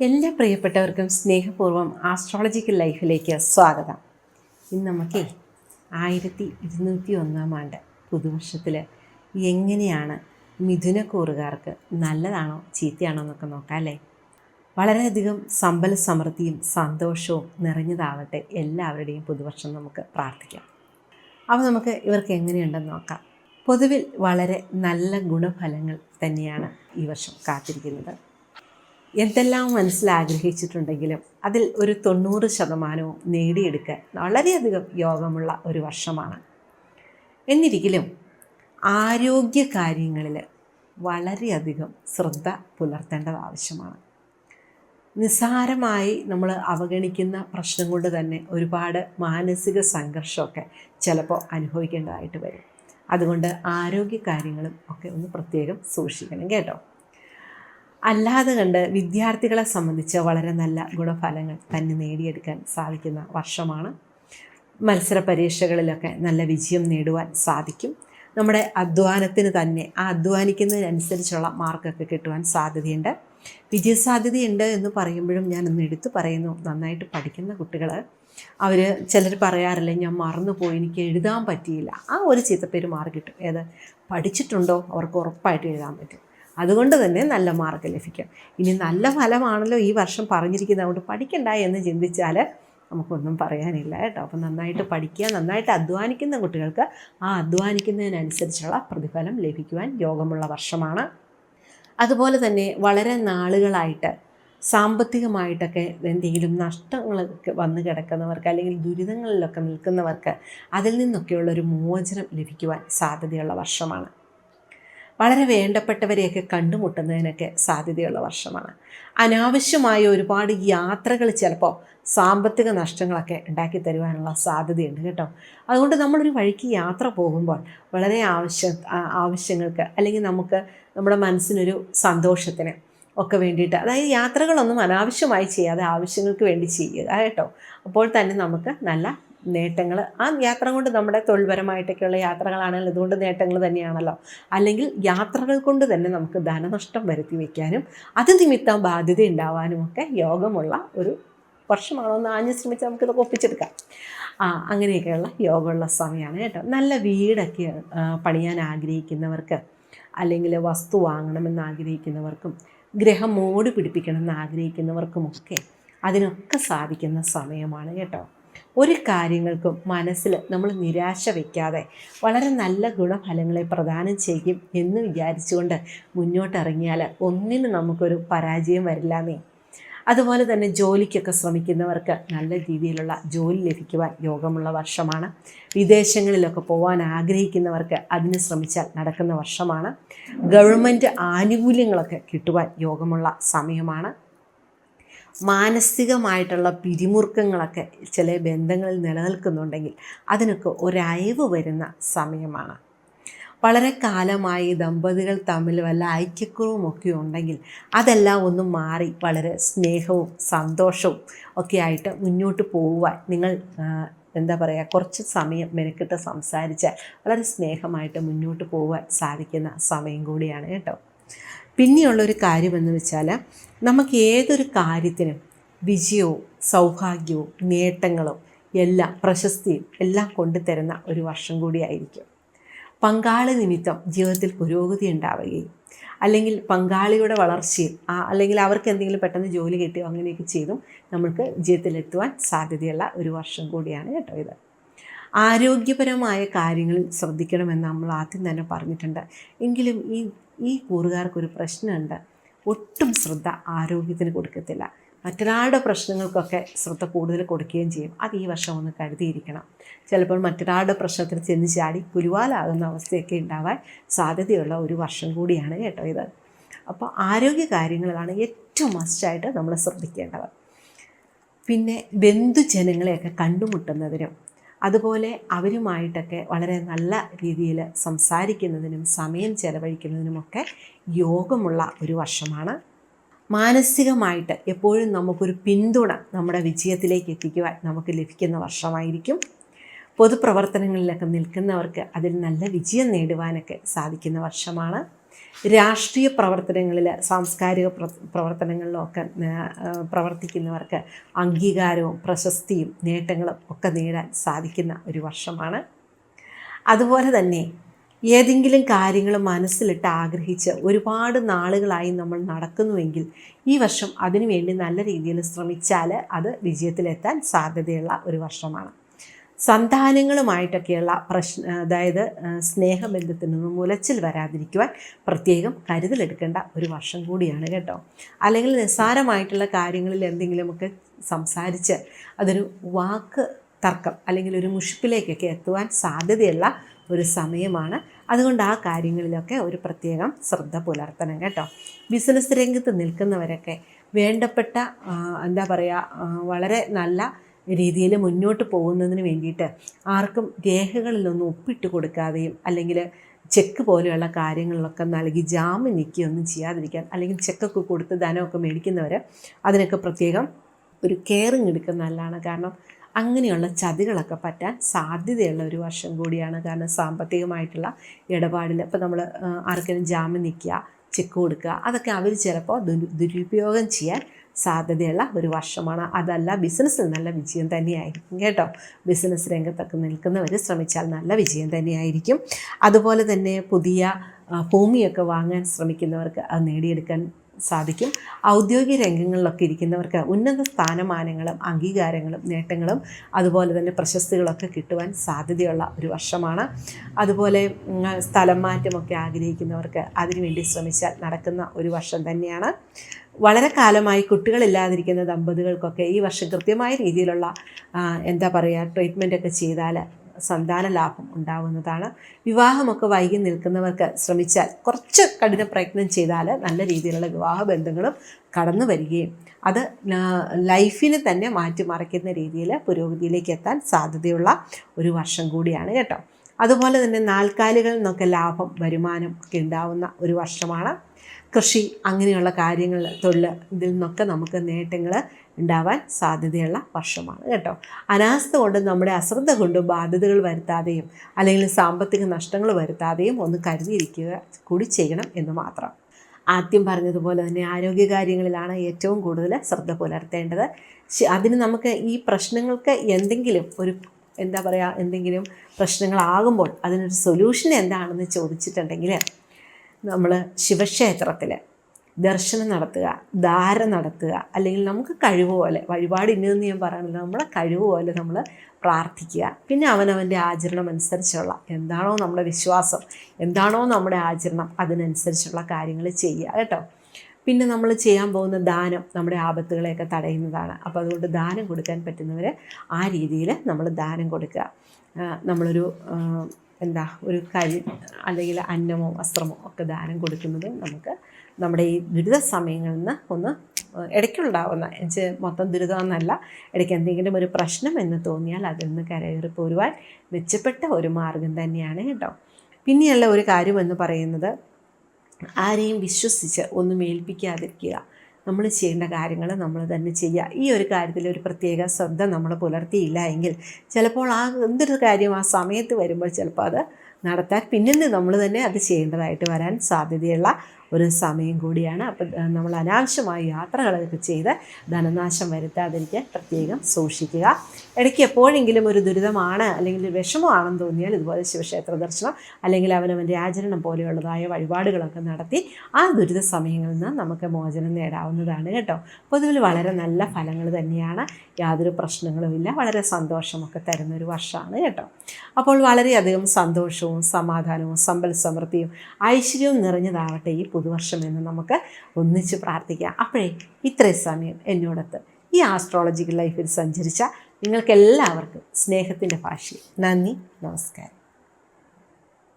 എല്ലാ പ്രിയപ്പെട്ടവർക്കും സ്നേഹപൂർവം ആസ്ട്രോളജിക്കൽ ലൈഫിലേക്ക് സ്വാഗതം. ഇന്ന് നമുക്ക് ആയിരത്തി ഇരുന്നൂറ്റി ഒന്നാം ആണ്ട് പുതുവർഷത്തിൽ എങ്ങനെയാണ് മിഥുനക്കൂറുകാർക്ക് നല്ലതാണോ ചീത്തയാണോ എന്നൊക്കെ നോക്കാം അല്ലേ? വളരെയധികം സമ്പൽ സമൃദ്ധിയും സന്തോഷവും നിറഞ്ഞതാവട്ടെ എല്ലാവരുടെയും പുതുവർഷം നമുക്ക് പ്രാർത്ഥിക്കാം. അപ്പോൾ നമുക്ക് ഇവർക്ക് എങ്ങനെയുണ്ടെന്ന് നോക്കാം. പൊതുവിൽ വളരെ നല്ല ഗുണഫലങ്ങൾ തന്നെയാണ് ഈ വർഷം കാത്തിരിക്കുന്നത്. എന്തെല്ലാം മനസ്സിൽ ആഗ്രഹിച്ചിട്ടുണ്ടെങ്കിലും അതിൽ ഒരു തൊണ്ണൂറ് ശതമാനവും നേടിയെടുക്കാൻ വളരെയധികം യോഗമുള്ള ഒരു വർഷമാണ്. എന്നിരിക്കലും ആരോഗ്യ കാര്യങ്ങളിൽ വളരെയധികം ശ്രദ്ധ പുലർത്തേണ്ടത് ആവശ്യമാണ്. നിസ്സാരമായി നമ്മൾ അവഗണിക്കുന്ന പ്രശ്നം കൊണ്ട് തന്നെ ഒരുപാട് മാനസിക സംഘർഷമൊക്കെ ചിലപ്പോൾ അനുഭവിക്കേണ്ടതായിട്ട് വരും. അതുകൊണ്ട് ആരോഗ്യ കാര്യങ്ങളും ഒക്കെ ഒന്ന് പ്രത്യേകം സൂക്ഷിക്കണം കേട്ടോ. അല്ലാതെ കണ്ട് വിദ്യാർത്ഥികളെ സംബന്ധിച്ച് വളരെ നല്ല ഗുണഫലങ്ങൾ തന്നെ നേടിയെടുക്കാൻ സാധിക്കുന്ന വർഷമാണ്. മത്സര പരീക്ഷകളിലൊക്കെ നല്ല വിജയം നേടുവാൻ സാധിക്കും. നമ്മുടെ അധ്വാനത്തിന് തന്നെ ആ അധ്വാനിക്കുന്നതിനനുസരിച്ചുള്ള മാർക്കൊക്കെ കിട്ടുവാൻ സാധ്യതയുണ്ട്. വിജയസാധ്യതയുണ്ട് എന്ന് പറയുമ്പോഴും ഞാൻ ഒന്ന് എടുത്തു പറയുന്നു. നന്നായിട്ട് പഠിക്കുന്ന കുട്ടികൾ അവർ ചിലർ പറയാറില്ല ഞാൻ മറന്നുപോയി എനിക്ക് എഴുതാൻ പറ്റിയില്ല. ആ ഒരു ചീത്തപ്പേര് മാറി കിട്ടും. ഏത്? പഠിച്ചിട്ടുണ്ടോ? അവർക്ക് ഉറപ്പായിട്ട് എഴുതാൻ പറ്റും. അതുകൊണ്ട് തന്നെ നല്ല മാർക്ക് ലഭിക്കും. ഇനി നല്ല ഫലമാണല്ലോ ഈ വർഷം പറഞ്ഞിരിക്കുന്നത്. അതുകൊണ്ട് പഠിക്കണ്ട എന്ന് ചിന്തിച്ചാൽ നമുക്കൊന്നും പറയാനില്ല കേട്ടോ. അപ്പം നന്നായിട്ട് പഠിക്കുക നന്നായിട്ട് അധ്വാനിക്കുന്ന കുട്ടികൾക്ക് ആ അധ്വാനിക്കുന്നതിനനുസരിച്ചുള്ള പ്രതിഫലം ലഭിക്കുവാൻ യോഗമുള്ള വർഷമാണ്. അതുപോലെ തന്നെ വളരെ നാളുകളായിട്ട് സാമ്പത്തികമായിട്ടൊക്കെ എന്തെങ്കിലും നഷ്ടങ്ങളൊക്കെ വന്നു കിടക്കുന്നവർക്ക് അല്ലെങ്കിൽ ദുരിതങ്ങളിലൊക്കെ നിൽക്കുന്നവർക്ക് അതിൽ നിന്നൊക്കെയുള്ളൊരു മോചനം ലഭിക്കുവാൻ സാധ്യതയുള്ള വർഷമാണ്. വളരെ വേണ്ടപ്പെട്ടവരെയൊക്കെ കണ്ടുമുട്ടുന്നതിനൊക്കെ സാധ്യതയുള്ള വർഷമാണ്. അനാവശ്യമായ ഒരുപാട് യാത്രകൾ ചിലപ്പോൾ സാമ്പത്തിക നഷ്ടങ്ങളൊക്കെ ഉണ്ടാക്കി തരുവാനുള്ള സാധ്യതയുണ്ട് കേട്ടോ. അതുകൊണ്ട് നമ്മളൊരു വഴിക്ക് യാത്ര പോകുമ്പോൾ വളരെ ആവശ്യ ആവശ്യങ്ങൾക്ക് അല്ലെങ്കിൽ നമുക്ക് നമ്മുടെ മനസ്സിനൊരു സന്തോഷത്തിന് ഒക്കെ വേണ്ടിയിട്ട് അതായത് യാത്രകളൊന്നും അനാവശ്യമായി ചെയ്യാതെ ആവശ്യങ്ങൾക്ക് വേണ്ടി ചെയ്യുക കേട്ടോ. അപ്പോൾ തന്നെ നമുക്ക് നല്ല നേട്ടങ്ങൾ ആ യാത്ര കൊണ്ട് നമ്മുടെ തൊഴിൽപരമായിട്ടൊക്കെയുള്ള യാത്രകളാണെങ്കിൽ അതുകൊണ്ട് നേട്ടങ്ങൾ തന്നെയാണല്ലോ. അല്ലെങ്കിൽ യാത്രകൾ കൊണ്ട് തന്നെ നമുക്ക് ധനനഷ്ടം വരുത്തി വയ്ക്കാനും അത് നിമിത്തം ബാധ്യത ഉണ്ടാവാനും ഒക്കെ യോഗമുള്ള ഒരു വർഷമാണോ എന്ന് ആഞ്ഞ് ശ്രമിച്ച് നമുക്കിതൊക്കെ ഒപ്പിച്ചെടുക്കാം. ആ അങ്ങനെയൊക്കെയുള്ള യോഗമുള്ള സമയമാണ് കേട്ടോ. നല്ല വീടൊക്കെ പണിയാൻ ആഗ്രഹിക്കുന്നവർക്ക് അല്ലെങ്കിൽ വസ്തു വാങ്ങണമെന്ന് ആഗ്രഹിക്കുന്നവർക്കും ഗ്രഹം മോടി പിടിപ്പിക്കണമെന്ന് ആഗ്രഹിക്കുന്നവർക്കുമൊക്കെ അതിനൊക്കെ സാധിക്കുന്ന സമയമാണ് കേട്ടോ. ഒരു കാര്യങ്ങൾക്കും മനസ്സിൽ നമ്മൾ നിരാശ വയ്ക്കാതെ വളരെ നല്ല ഗുണഫലങ്ങളെ പ്രദാനം ചെയ്യും എന്ന് വിചാരിച്ചുകൊണ്ട് മുന്നോട്ടിറങ്ങിയാൽ ഒന്നിനും നമുക്കൊരു പരാജയം വരില്ലാന്നേ അതുപോലെ തന്നെ ജോലിക്കൊക്കെ ശ്രമിക്കുന്നവർക്ക് നല്ല രീതിയിലുള്ള ജോലി ലഭിക്കുവാൻ യോഗമുള്ള വർഷമാണ്. വിദേശങ്ങളിലൊക്കെ പോകാൻ ആഗ്രഹിക്കുന്നവർക്ക് അതിന് ശ്രമിച്ചാൽ നടക്കുന്ന വർഷമാണ്. ഗവൺമെന്റ് ആനുകൂല്യങ്ങളൊക്കെ കിട്ടുവാൻ യോഗമുള്ള സമയമാണ്. മാനസികമായിട്ടുള്ള പിരിമുറുക്കങ്ങളൊക്കെ ചില ബന്ധങ്ങളിൽ നിലനിൽക്കുന്നുണ്ടെങ്കിൽ അതിനൊക്കെ ഒരയവ് വരുന്ന സമയമാണ്. വളരെ കാലമായി ദമ്പതികൾ തമ്മിൽ വല്ല ഐക്യക്കുറവും ഒക്കെ ഉണ്ടെങ്കിൽ അതെല്ലാം ഒന്ന് മാറി വളരെ സ്നേഹവും സന്തോഷവും ഒക്കെ ആയിട്ട് മുന്നോട്ട് പോകുവാൻ നിങ്ങൾ എന്താ പറയുക കുറച്ച് സമയം മെനക്കെട്ട് സംസാരിച്ചാൽ വളരെ സ്നേഹമായിട്ട് മുന്നോട്ട് പോകുവാൻ സാധിക്കുന്ന സമയം കൂടിയാണ് കേട്ടോ. പിന്നെയുള്ളൊരു കാര്യമെന്ന് വെച്ചാൽ നമുക്ക് ഏതൊരു കാര്യത്തിനും വിജയവും സൗഭാഗ്യവും നേട്ടങ്ങളും എല്ലാം പ്രശസ്തിയും എല്ലാം കൊണ്ടുതരുന്ന ഒരു വർഷം കൂടിയായിരിക്കും. പങ്കാളി നിമിത്തം ജീവിതത്തിൽ പുരോഗതി ഉണ്ടാവുകയും അല്ലെങ്കിൽ പങ്കാളിയുടെ വളർച്ചയിൽ അല്ലെങ്കിൽ അവർക്ക് എന്തെങ്കിലും പെട്ടെന്ന് ജോലി കിട്ടിയോ അങ്ങനെയൊക്കെ ചെയ്തും നമ്മൾക്ക് ജീവിതത്തിലെത്തുവാൻ സാധ്യതയുള്ള ഒരു വർഷം കൂടിയാണ് കേട്ടോ ഇത്. ആരോഗ്യപരമായ കാര്യങ്ങളിൽ ശ്രദ്ധിക്കണമെന്ന് നമ്മൾ ആദ്യം തന്നെ പറഞ്ഞിട്ടുണ്ട്. എങ്കിലും ഈ ഈ കൂറുകാർക്കൊരു പ്രശ്നമുണ്ട്. ഒട്ടും ശ്രദ്ധ ആരോഗ്യത്തിന് കൊടുക്കത്തില്ല. മറ്റൊരാളുടെ പ്രശ്നങ്ങൾക്കൊക്കെ ശ്രദ്ധ കൂടുതൽ കൊടുക്കുകയും ചെയ്യും. അത് ഈ വർഷം ഒന്ന് കരുതിയിരിക്കണം. ചിലപ്പോൾ മറ്റൊരാളുടെ പ്രശ്നത്തിൽ ചെന്ന് ചാടി പുലിവാലാകുന്ന അവസ്ഥയൊക്കെ ഉണ്ടാവാൻ സാധ്യതയുള്ള ഒരു വർഷം കൂടിയാണ് കേട്ടോ ഇത്. അപ്പോൾ ആരോഗ്യ കാര്യങ്ങളാണ് ഏറ്റവും മസ്റ്റായിട്ട് നമ്മൾ ശ്രദ്ധിക്കേണ്ടത്. പിന്നെ ബന്ധുജനങ്ങളെയൊക്കെ കണ്ടുമുട്ടുന്നതിനും അതുപോലെ അവരുമായിട്ടൊക്കെ വളരെ നല്ല രീതിയിൽ സംസാരിക്കുന്നതിനും സമയം ചെലവഴിക്കുന്നതിനുമൊക്കെ യോഗമുള്ള ഒരു വർഷമാണ്. മാനസികമായിട്ട് എപ്പോഴും നമുക്കൊരു പിന്തുണ നമ്മുടെ വിജയത്തിലേക്ക് എത്തിക്കുവാൻ നമുക്ക് ലഭിക്കുന്ന വർഷമായിരിക്കും. പൊതുപ്രവർത്തനങ്ങളിലൊക്കെ നിൽക്കുന്നവർക്ക് അതിൽ നല്ല വിജയം നേടുവാനൊക്കെ സാധിക്കുന്ന വർഷമാണ്. രാഷ്ട്രീയ പ്രവർത്തനങ്ങളിൽ സാംസ്കാരിക പ്ര- പ്രവർത്തനങ്ങളിലൊക്കെ പ്രവർത്തിക്കുന്നവർക്ക് അംഗീകാരവും പ്രശസ്തിയും നേട്ടങ്ങളും ഒക്കെ നേടാൻ സാധിക്കുന്ന ഒരു വർഷമാണ്. അതുപോലെ തന്നെ ഏതെങ്കിലും കാര്യങ്ങൾ മനസ്സിലിട്ട് ആഗ്രഹിച്ച് ഒരുപാട് നാളുകളായി നമ്മൾ നടക്കുന്നുവെങ്കിൽ ഈ വർഷം അതിനുവേണ്ടി നല്ല രീതിയിൽ ശ്രമിച്ചാൽ അത് വിജയത്തിലെത്താൻ സാധ്യതയുള്ള ഒരു വർഷമാണ്. സന്താനങ്ങളുമായിട്ടൊക്കെയുള്ള പ്രശ്ന അതായത് സ്നേഹബന്ധത്തിൽ നിന്ന് മുലച്ചിൽ വരാതിരിക്കുവാൻ പ്രത്യേകം കരുതലെടുക്കേണ്ട ഒരു വർഷം കൂടിയാണ് കേട്ടോ. അല്ലെങ്കിൽ നിസ്സാരമായിട്ടുള്ള കാര്യങ്ങളിൽ എന്തെങ്കിലുമൊക്കെ സംസാരിച്ച് അതൊരു വാക്ക് തർക്കം അല്ലെങ്കിൽ ഒരു മുഷിപ്പിലേക്കൊക്കെ എത്തുവാൻ സാധ്യതയുള്ള ഒരു സമയമാണ്. അതുകൊണ്ട് ആ കാര്യങ്ങളിലൊക്കെ ഒരു പ്രത്യേകം ശ്രദ്ധ പുലർത്തണം കേട്ടോ. ബിസിനസ് രംഗത്ത് നിൽക്കുന്നവരൊക്കെ വേണ്ടപ്പെട്ട എന്താ പറയുക വളരെ നല്ല രീതിയിൽ മുന്നോട്ട് പോകുന്നതിന് വേണ്ടിയിട്ട് ആർക്കും രേഖകളിലൊന്നും ഒപ്പിട്ട് കൊടുക്കാതെയും അല്ലെങ്കിൽ ചെക്ക് പോലെയുള്ള കാര്യങ്ങളിലൊക്കെ നൽകി ജാമ്യം നിൽക്കുകയൊന്നും ചെയ്യാതിരിക്കാൻ അല്ലെങ്കിൽ ചെക്കൊക്കെ കൊടുത്ത് ധനമൊക്കെ മേടിക്കുന്നവർ അതിനൊക്കെ പ്രത്യേകം ഒരു കെയറിങ് എടുക്കുന്ന നല്ലതാണ്. കാരണം അങ്ങനെയുള്ള ചതികളൊക്കെ പറ്റാൻ സാധ്യതയുള്ള ഒരു വർഷം കൂടിയാണ് കാരണം സാമ്പത്തികമായിട്ടുള്ള ഇടപാടിൽ ഇപ്പോൾ നമ്മൾ ആർക്കെങ്കിലും ജാമ്യം നിൽക്കുക ചെക്ക് കൊടുക്കുക അതൊക്കെ അവർ ചിലപ്പോൾ ദുരുപയോഗം ചെയ്യാൻ സാധ്യതയുള്ള ഒരു വർഷമാണ്. അതല്ല ബിസിനസ്സിൽ നല്ല വിജയം തന്നെയായിരിക്കും കേട്ടോ. ബിസിനസ് രംഗത്തൊക്കെ നിൽക്കുന്നവർ ശ്രമിച്ചാൽ നല്ല വിജയം തന്നെയായിരിക്കും. അതുപോലെ തന്നെ പുതിയ ഭൂമിയൊക്കെ വാങ്ങാൻ ശ്രമിക്കുന്നവർക്ക് അത് നേടിയെടുക്കാൻ സാധിക്കും. ഔദ്യോഗിക രംഗങ്ങളിലൊക്കെ ഇരിക്കുന്നവർക്ക് ഉന്നത സ്ഥാനമാനങ്ങളും അംഗീകാരങ്ങളും നേട്ടങ്ങളും അതുപോലെ തന്നെ പ്രശസ്തികളൊക്കെ കിട്ടുവാൻ സാധ്യതയുള്ള ഒരു വർഷമാണ്. അതുപോലെ സ്ഥലം മാറ്റമൊക്കെ ആഗ്രഹിക്കുന്നവർക്ക് അതിനുവേണ്ടി ശ്രമിച്ചാൽ നടക്കുന്ന ഒരു വർഷം തന്നെയാണ്. വളരെ കാലമായി കുട്ടികളില്ലാതിരിക്കുന്ന ദമ്പതികൾക്കൊക്കെ ഈ വർഷം കൃത്യമായ രീതിയിലുള്ള എന്താ പറയുക ട്രീറ്റ്മെന്റൊക്കെ ചെയ്താൽ സന്താന ലാഭം ഉണ്ടാവുന്നതാണ്. വിവാഹമൊക്കെ വൈകി നിൽക്കുന്നവർക്ക് ശ്രമിച്ചാൽ കുറച്ച് കഠിന പ്രയത്നം ചെയ്താൽ നല്ല രീതിയിലുള്ള വിവാഹ ബന്ധങ്ങളും കടന്നു വരികയും അത് ലൈഫിനെ തന്നെ മാറ്റിമറിക്കുന്ന രീതിയിൽ പുരോഗതിയിലേക്ക് എത്താൻ സാധ്യതയുള്ള ഒരു വർഷം കൂടിയാണ് കേട്ടോ. അതുപോലെ തന്നെ നാൽക്കാലികളിൽ നിന്നൊക്കെ ലാഭം വരുമാനം ഒക്കെ ഉണ്ടാവുന്ന ഒരു വർഷമാണ് കൃഷി അങ്ങനെയുള്ള കാര്യങ്ങൾ തൊഴിൽ ഇതിൽ നിന്നൊക്കെ നമുക്ക് നേട്ടങ്ങൾ ഉണ്ടാവാൻ സാധ്യതയുള്ള വർഷമാണ് കേട്ടോ. അനാസ്ഥ കൊണ്ട് നമ്മുടെ അശ്രദ്ധ കൊണ്ട് ബാധ്യതകൾ വരുത്താതെയും അല്ലെങ്കിൽ സാമ്പത്തിക നഷ്ടങ്ങൾ വരുത്താതെയും ഒന്ന് കരുതിയിരിക്കുക കൂടി ചെയ്യണം എന്ന് മാത്രം. ആദ്യം പറഞ്ഞതുപോലെ തന്നെ ആരോഗ്യകാര്യങ്ങളിലാണ് ഏറ്റവും കൂടുതൽ ശ്രദ്ധ പുലർത്തേണ്ടത്. അതിന് നമുക്ക് ഈ പ്രശ്നങ്ങൾക്ക് എന്തെങ്കിലും ഒരു എന്താ പറയുക എന്തെങ്കിലും പ്രശ്നങ്ങളാകുമ്പോൾ അതിനൊരു സൊല്യൂഷൻ എന്താണെന്ന് ചോദിച്ചിട്ടുണ്ടെങ്കിൽ നമ്മൾ ശിവക്ഷേത്രത്തിൽ ദർശനം നടത്തുക ധാര നടത്തുക അല്ലെങ്കിൽ നമുക്ക് കഴിവ് പോലെ വഴിപാട് ഇന്നതെന്ന് ഞാൻ പറയുന്നില്ല നമ്മളെ കഴിവ് പോലെ നമ്മൾ പ്രാർത്ഥിക്കുക. പിന്നെ അവനവന്റെ ആചരണം അനുസരിച്ചുള്ള എന്താണോ നമ്മുടെ വിശ്വാസം എന്താണോ നമ്മുടെ ആചരണം അതിനനുസരിച്ചുള്ള കാര്യങ്ങൾ ചെയ്യുക കേട്ടോ. പിന്നെ നമ്മൾ ചെയ്യാൻ പോകുന്ന ദാനം നമ്മുടെ ആപത്തുകളെയൊക്കെ തടയുന്നതാണ്. അപ്പോൾ അതുകൊണ്ട് ദാനം കൊടുക്കാൻ പറ്റുന്നവർ ആ രീതിയിൽ നമ്മൾ ദാനം കൊടുക്കുക. നമ്മളൊരു എന്താ ഒരു കരി അല്ലെങ്കിൽ അന്നമോ വസ്ത്രമോ ഒക്കെ ദാനം കൊടുക്കുന്നത് നമുക്ക് നമ്മുടെ ഈ ദുരിത സമയങ്ങളിൽ നിന്ന് ഒന്ന് ഇടയ്ക്കുണ്ടാവുന്ന മൊത്തം ദുരിതമെന്നല്ല ഇടയ്ക്ക് എന്തെങ്കിലും ഒരു പ്രശ്നം എന്ന് തോന്നിയാൽ അതിൽ നിന്ന് കരയേറി പോരുവാൻ മെച്ചപ്പെട്ട ഒരു മാർഗം തന്നെയാണ് കേട്ടോ. പിന്നെയുള്ള ഒരു കാര്യമെന്ന് പറയുന്നത് ആരെയും വിശ്വസിച്ച് ഒന്നും ഏൽപ്പിക്കാതിരിക്കുക. നമ്മൾ ചെയ്യേണ്ട കാര്യങ്ങൾ നമ്മൾ തന്നെ ചെയ്യുക. ഈ ഒരു കാര്യത്തിൽ ഒരു പ്രത്യേക ശ്രദ്ധ നമ്മൾ പുലർത്തിയില്ല എങ്കിൽ ചിലപ്പോൾ ആ എന്തൊരു കാര്യം ആ സമയത്ത് വരുമ്പോൾ ചിലപ്പോൾ അത് നടത്താൻ പിന്നീട് നമ്മൾ തന്നെ അത് ചെയ്യേണ്ടതായിട്ട് വരാൻ സാധ്യതയുള്ള ഒരു സമയം കൂടിയാണ്. അപ്പം നമ്മൾ അനാവശ്യമായ യാത്രകളൊക്കെ ചെയ്ത് ധനനാശം വരുത്താതിരിക്കാൻ പ്രത്യേകം സൂക്ഷിക്കുക. ഇടയ്ക്ക് എപ്പോഴെങ്കിലും ഒരു ദുരിതമാണ് അല്ലെങ്കിൽ വിഷമമാണെന്ന് തോന്നിയാൽ ഇതുപോലെ ശിവക്ഷേത്ര ദർശനം അല്ലെങ്കിൽ അവനവന്റെ ആചരണം പോലെയുള്ളതായ വഴിപാടുകളൊക്കെ നടത്തി ആ ദുരിത സമയങ്ങളിൽ നിന്ന് നമുക്ക് മോചനം നേടാവുന്നതാണ് കേട്ടോ. പൊതുവിൽ വളരെ നല്ല ഫലങ്ങൾ തന്നെയാണ്. യാതൊരു പ്രശ്നങ്ങളുമില്ല വളരെ സന്തോഷമൊക്കെ തരുന്ന ഒരു വർഷമാണ് കേട്ടോ. അപ്പോൾ വളരെയധികം സന്തോഷവും സമാധാനവും സമ്പൽ സമൃദ്ധിയും ഐശ്വര്യവും നിറഞ്ഞതാവട്ടെ ഈ പുതുവർഷം എന്ന് നമുക്ക് ഒന്നിച്ച് പ്രാർത്ഥിക്കാം. അപ്പോഴേ ഇത്രയും സമയം എന്നോടൊത്ത് ഈ ആസ്ട്രോളജിക്കൽ ലൈഫിൽ സഞ്ചരിച്ച നിങ്ങൾക്കെല്ലാവർക്കും സ്നേഹത്തിന്റെ ഭാഷയിൽ നന്ദി നമസ്കാരം.